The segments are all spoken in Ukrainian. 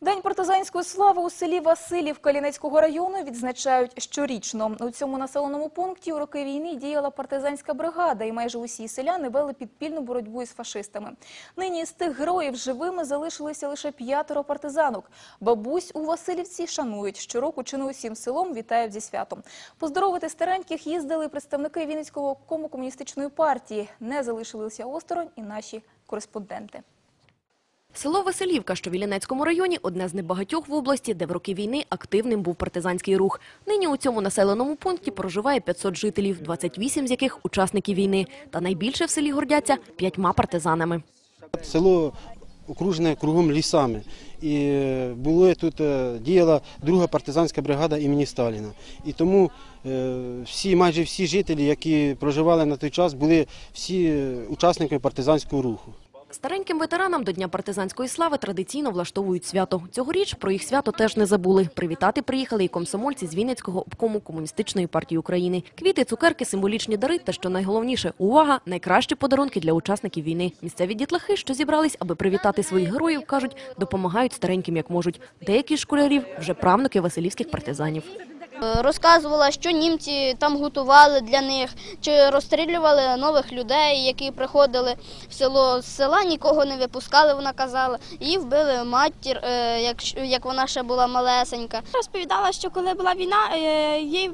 День партизанської слави у селі Василів Калінецького району відзначають щорічно. У цьому населеному пункті у роки війни діяла партизанська бригада, і майже усі селяни вели підпільну боротьбу із фашистами. Нині з тих героїв живими залишилися лише п'ятеро партизанок. Бабусь у Василівці шанують. Щороку чи не усім селом вітають зі святом. Поздоровити стареньких їздили представники Вінницького кому комуністичної партії. Не залишилися осторонь і наші кореспонденти. Село Веселівка, що в Іллінецькому районі, одне з небагатьох в області, де в роки війни активним був партизанський рух. Нині у цьому населеному пункті проживає 500 жителів, 28 з яких – учасники війни. Та найбільше в селі гордяться п'ятьма партизанами. Село окружене кругом лісами. І е, було тут е, діяла друга партизанська бригада імені Сталіна. І тому е, всі, майже всі жителі, які проживали на той час, були всі учасниками партизанського руху. Стареньким ветеранам до Дня партизанської слави традиційно влаштовують свято. Цьогоріч про їх свято теж не забули. Привітати приїхали і комсомольці з Вінницького обкому Комуністичної партії України. Квіти, цукерки, символічні дари та, що найголовніше, увага – найкращі подарунки для учасників війни. Місцеві дітлахи, що зібрались, аби привітати своїх героїв, кажуть, допомагають стареньким як можуть. Деякі з школярів – вже правнуки василівських партизанів. Е, Розказувала, що німці там готували для них, чи розстрілювали нових людей, які приходили в село. З села нікого не випускали, вона казала. Її вбили матір, е, як, вона ще була малесенька. Розповідала, що коли була війна, е,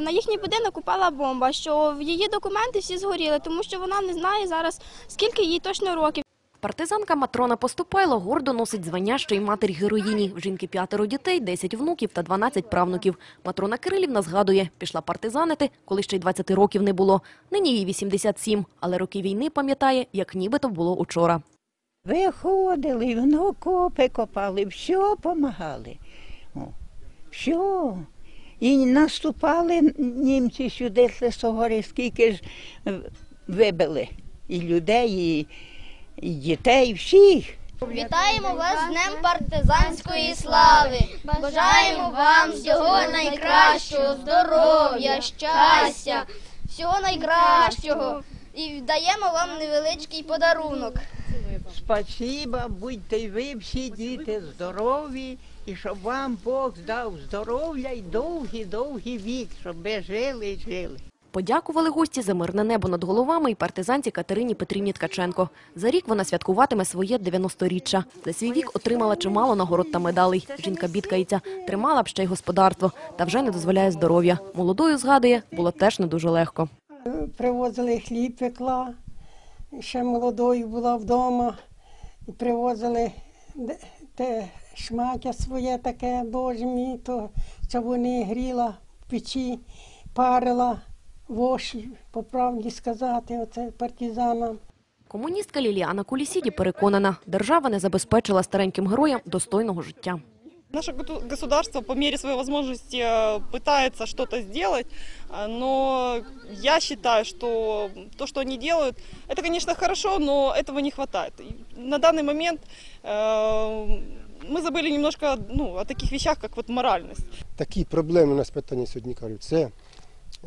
на їхній будинок упала бомба, що її документи всі згоріли, тому що вона не знає зараз, скільки їй точно років. Партизанка Матрона Поступайло гордо носить звання ще й матері героїні. В жінки п'ятеро дітей, 10 внуків та 12 правнуків. Матрона Кирилівна згадує, пішла партизанити, коли ще й 20 років не було. Нині їй 87, але роки війни пам'ятає, як нібито було учора. Виходили, в окопи копали, все помагали. О, все. І наступали німці сюди з Лисогори, скільки ж вибили. І людей, і, і дітей, всіх. Вітаємо вас з Днем партизанської слави! Бажаємо вам всього найкращого, здоров'я, щастя, всього найкращого. І даємо вам невеличкий подарунок. Спасіба, будьте ви всі діти здорові, і щоб вам Бог дав здоров'я і довгий-довгий вік, щоб ви жили і жили. Подякували гості за мирне небо над головами і партизанці Катерині Петрівні Ткаченко. За рік вона святкуватиме своє 90-річчя. За свій вік отримала чимало нагород та медалей. Жінка бідкається, тримала б ще й господарство, та вже не дозволяє здоров'я. Молодою, згадує, було теж не дуже легко. привозили хліб, пекла. Ще молодою була вдома. Привозили те шмаття своє таке, боже мій, то вони гріла в печі, парила, вош, по правді сказати, оце партизанам. Комуністка Ліліана Кулісіді переконана, держава не забезпечила стареньким героям достойного життя. Наше госу- государство по мере своей возможности э, пытается что-то сделать, а, но я считаю, что то, что они делают, это, конечно, хорошо, но этого не хватает. И на данный момент э, мы забыли немножко ну, о таких вещах, как вот моральность. такі проблеми у нас питання сьогодні кажуть. Це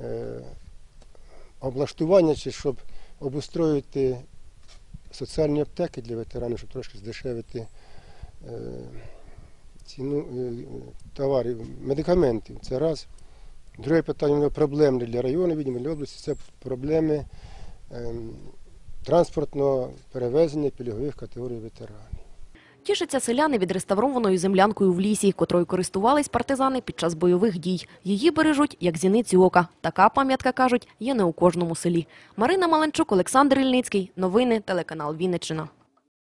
е, облаштування, чи щоб обустроїти соціальні аптеки для ветеранів, щоб трошки здешевити е, ціну е, товарів, медикаментів. Це раз. Друге питання воно проблемне для району, відомо, для області, це проблеми е, транспортного перевезення пільгових категорій ветеранів. Тішаться селяни відреставрованою землянкою в лісі, котрою користувались партизани під час бойових дій. Її бережуть, як зіниці ока. Така пам'ятка, кажуть, є не у кожному селі. Марина Маленчук, Олександр Ільницький. Новини, телеканал Вінниччина.